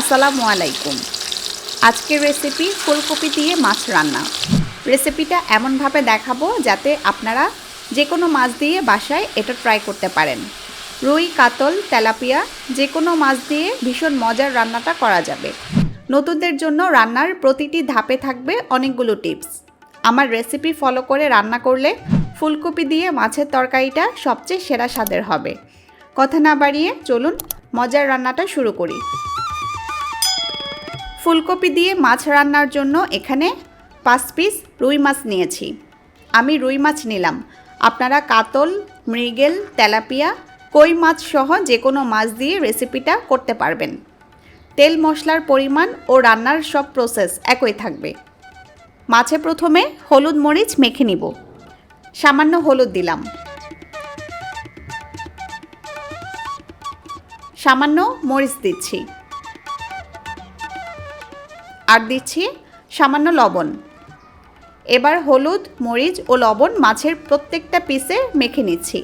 আসসালামু আলাইকুম। আজকের রেসিপি ফুলকপি দিয়ে মাছ রান্না। রেসিপিটা এমনভাবে দেখাবো যাতে আপনারা যে কোনো মাছ দিয়ে বাসায় এটা ট্রাই করতে পারেন। রুই, কাতল, তেলাপিয়া যে কোনো মাছ দিয়ে ভীষণ মজার রান্নাটা করা যাবে। নতুনদের জন্য রান্নার প্রতিটি ধাপে থাকবে অনেকগুলো টিপস আমার রেসিপি ফলো করে রান্না করলে ফুলকপি দিয়ে মাছের তরকারিটা সবচেয়ে সেরা স্বাদের হবে। কথা না বাড়িয়ে চলুন মজার রান্নাটা শুরু করি। ফুলকপি দিয়ে মাছ রান্নার জন্য এখানে পাঁচ পিস রুই মাছ নিয়েছি। আমি রুই মাছ নিলাম। আপনারা কাতল, মৃগেল, তেলাপিয়া, কই মাছ সহ যে কোনো মাছ দিয়ে রেসিপিটা করতে পারবেন। তেল মশলার পরিমাণ ও রান্নার সব প্রসেস একই থাকবে। মাছে প্রথমে হলুদ মরিচ মেখে নিব। সামান্য হলুদ দিলাম। সামান্য মরিচ দিচ্ছি। আর দিচ্ছি সামান্য লবণ। এবার হলুদ, মরিচ ও লবণ মাছের প্রত্যেকটা পিসে মেখে নিচ্ছি।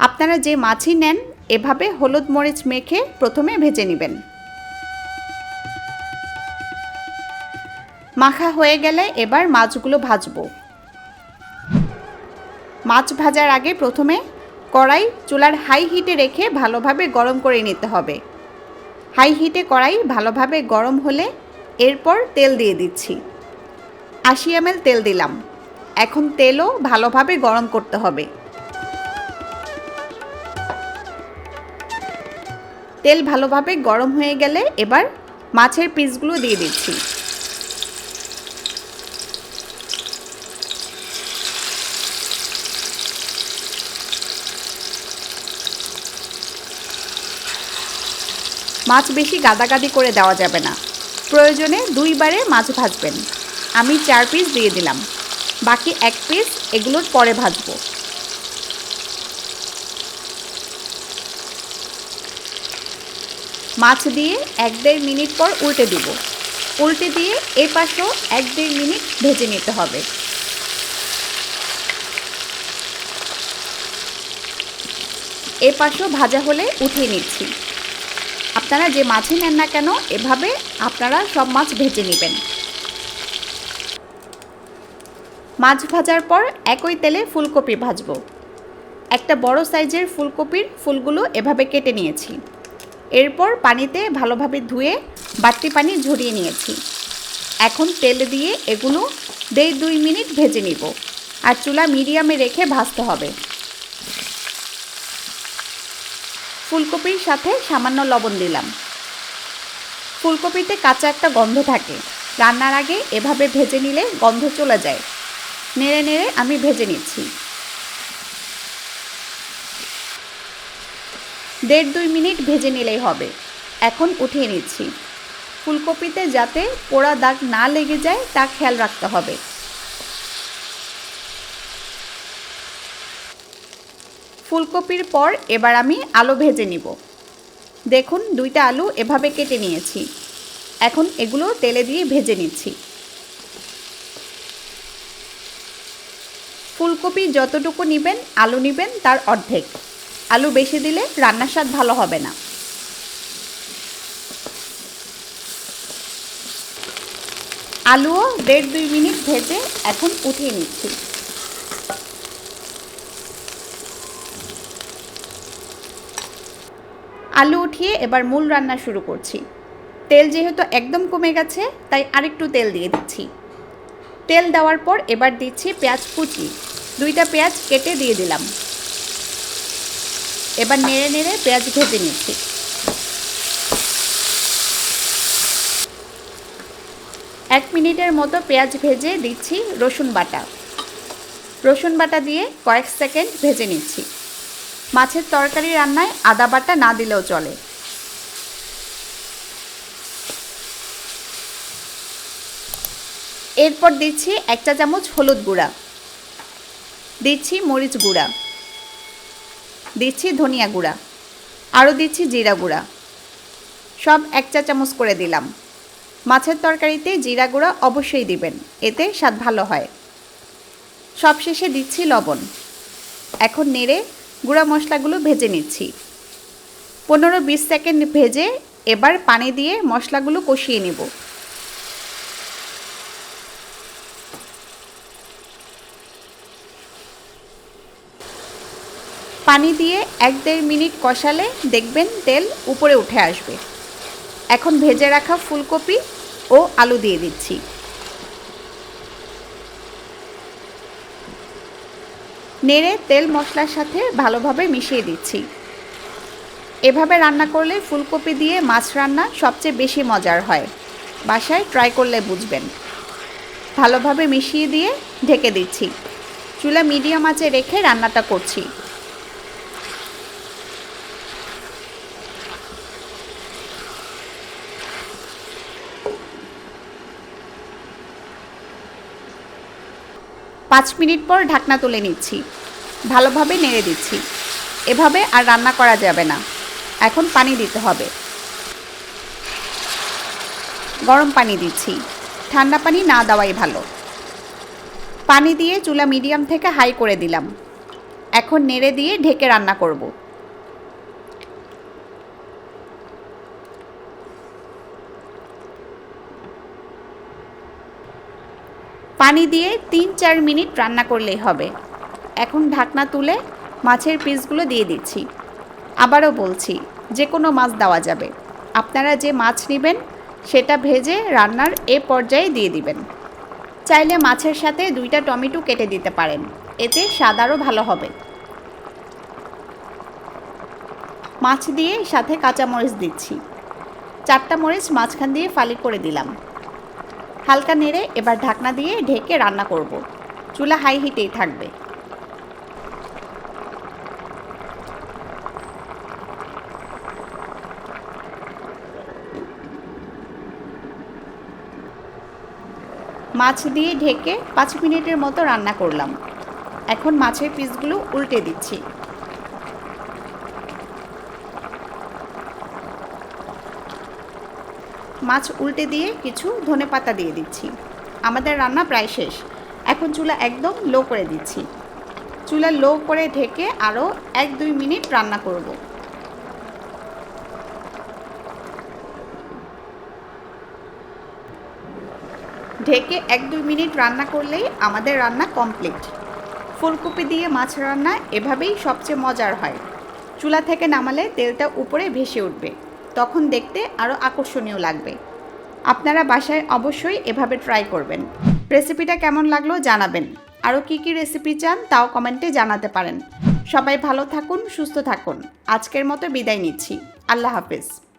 আপনারা যে মাছই নেন, এভাবে হলুদ, মরিচ মেখে প্রথমে ভেজে নেবেন। মাখা হয়ে গেলে এবার মাছগুলো ভাজবো। মাছ ভাজার আগে প্রথমে কড়াই চুলার হাই হিটে রেখে ভালোভাবে গরম করে নিতে হবে। হাই হিটে কড়াই ভালোভাবে গরম হলে এরপর তেল দিয়ে দিচ্ছি। আশি এমএল তেল দিলাম। এখন তেলও ভালোভাবে গরম করতে হবে। তেল ভালোভাবে গরম হয়ে গেলে এবার মাছের পিসগুলো দিয়ে দিচ্ছি। মাছ বেশি গাদাগাদি করে দেওয়া যাবে না। প্রয়োজনে দুইবারে মাছ ভাজবেন। আমি চার পিস দিয়ে দিলাম। বাকি এক পিস এগুলোর পরে ভাজবো। মাছ দিয়ে এক দেড় মিনিট পর উল্টে দিব। উল্টে দিয়ে এ পাশেও এক দেড় মিনিট ভেজে নিতে হবে। এ পাশেও ভাজা হলে উঠিয়ে নিচ্ছি। আপনারা যে মাছই নেন না কেন, এভাবে আপনারা সব মাছ ভেজে নেবেন। মাছ ভাজার পর একই তেলে ফুলকপি ভাজবো। একটা বড় সাইজের ফুলকপির ফুলগুলো এভাবে কেটে নিয়েছি। এরপর পানিতে ভালোভাবে ধুয়ে বাড়তি পানি ঝরিয়ে নিয়েছি। এখন তেল দিয়ে এগুলো দেড় দুই মিনিট ভেজে নিব। আর চুলা মিডিয়ামে রেখে ভাজতে হবে। ফুলকপির সাথে সামান্য লবণ দিলাম। ফুলকপিতে কাঁচা একটা গন্ধ থাকে। রান্নার আগে এভাবে ভেজে নিলে গন্ধ চলে যায়। নেড়ে নেড়ে আমি ভেজে নিচ্ছি। দেড় দুই মিনিট ভেজে নিলেই হবে। এখন উঠিয়ে নিচ্ছি। ফুলকপিতে যাতে পোড়া দাগ না লেগে যায় তা খেয়াল রাখতে হবে। ফুলকপির পর এবার আমি আলু ভেজে নিব। দেখুন, দুইটা আলু এভাবে কেটে নিয়েছি। এখন এগুলো তেলে দিয়ে ভেজে নিচ্ছি। ফুলকপি যতটুকু নেবেন, আলু নেবেন, তার অর্ধেক। আলু বেশি দিলে রান্নার স্বাদ ভালো হবে না। আলুও দেড় দুই মিনিট ভেজে এখন উঠিয়ে নিচ্ছি। আলু উঠিয়ে এবার মূল রান্না শুরু করছি। তেল যেহেতু একদম কমে গেছে, তাই আরেকটু তেল দিয়ে দিচ্ছি। তেল দেওয়ার পর এবার দিচ্ছি পেঁয়াজ কুচি। দুইটা পেঁয়াজ কেটে দিয়ে দিলাম। এবার নেড়ে নেড়ে পেঁয়াজ ভেজে নিচ্ছি। এক মিনিটের মতো পেঁয়াজ ভেজে দিচ্ছি রসুন বাটা। রসুন বাটা দিয়ে কয়েক সেকেন্ড ভেজে নিচ্ছি। মাছের তরকারি রান্নায় আদা বাটা না দিলেও চলে। এরপর দিচ্ছি এক চা চামচ হলুদ গুঁড়া। দিচ্ছি মরিচ গুঁড়া। দিচ্ছি ধনিয়া গুঁড়া। আরও দিচ্ছি জিরা গুঁড়া। সব এক চা চামচ করে দিলাম। মাছের তরকারিতে জিরা গুঁড়া অবশ্যই দিবেন, এতে স্বাদ ভালো হয়। সবশেষে দিচ্ছি লবণ। এখন নেড়ে গুঁড়া মশলাগুলো ভেজে নিচ্ছি। পনেরো বিশ সেকেন্ড ভেজে এবার পানি দিয়ে মশলাগুলো কষিয়ে নেব। পানি দিয়ে এক দেড় মিনিট কষালে দেখবেন তেল উপরে উঠে আসবে। এখন ভেজে রাখা ফুলকপি ও আলু দিয়ে দিচ্ছি। নেড়ে তেল মশলার সাথে ভালোভাবে মিশিয়ে দিচ্ছি। এভাবে রান্না করলে ফুলকপি দিয়ে মাছ রান্না সবচেয়ে বেশি মজার হয়। বাসায় ট্রাই করলে বুঝবেন। ভালোভাবে মিশিয়ে দিয়ে ঢেকে দিচ্ছি। চুলা মিডিয়াম আঁচে রেখে রান্নাটা করছি। পাঁচ মিনিট পর ঢাকনা তুলে নিচ্ছি। ভালোভাবে নেড়ে দিচ্ছি। এভাবে আর রান্না করা যাবে না। এখন পানি দিতে হবে। গরম পানি দিচ্ছি। ঠান্ডা পানি না দেওয়াই ভালো। পানি দিয়ে চুলা মিডিয়াম থেকে হাই করে দিলাম। এখন নেড়ে দিয়ে ঢেকে রান্না করব। পানি দিয়ে তিন চার মিনিট রান্না করলেই হবে। এখন ঢাকনা তুলে মাছের পিসগুলো দিয়ে দিচ্ছি। আবারও বলছি যে কোনো মাছ দেওয়া যাবে। আপনারা যে মাছ নেবেন, সেটা ভেজে রান্নার এ পর্যায়ে দিয়ে দিবেন। চাইলে মাছের সাথে দুইটা টমেটো কেটে দিতে পারেন। এতে স্বাদ আরও ভালো হবে। মাছ দিয়ে সাথে কাঁচামরিচ দিচ্ছি। চারটা মরিচ মাঝখান দিয়ে ফালি করে দিলাম। হালকা নেড়ে এবার ঢাকনা দিয়ে ঢেকে রান্না করব। চুলা হাই হিটেই থাকবে। মাছ দিয়ে ঢেকে পাঁচ মিনিটের মতো রান্না করলাম। এখন মাছের পিসগুলো উল্টে দিচ্ছি। মাছ উল্টে দিয়ে কিছু ধনে পাতা দিয়ে দিচ্ছি। আমাদের রান্না প্রায় শেষ। এখন চুলা একদম লো করে দিচ্ছি। চুলা লো করে ঢেকে আরও এক দুই মিনিট রান্না করব। ঢেকে এক দুই মিনিট রান্না করলেই আমাদের রান্না কমপ্লিট। ফুলকপি দিয়ে মাছ রান্না এভাবেই সবচেয়ে মজার হয়। চুলা থেকে নামালে তেলটা উপরে ভেসে উঠবে। তখন দেখতে আরও আকর্ষণীয় লাগবে। আপনারা বাসায় অবশ্যই এভাবে ট্রাই করবেন। রেসিপিটা কেমন লাগল জানাবেন। আরও কী কী রেসিপি চান তাও কমেন্টে জানাতে পারেন। সবাই ভালো থাকুন, সুস্থ থাকুন। আজকের মতো বিদায় নিচ্ছি। আল্লাহ হাফেজ।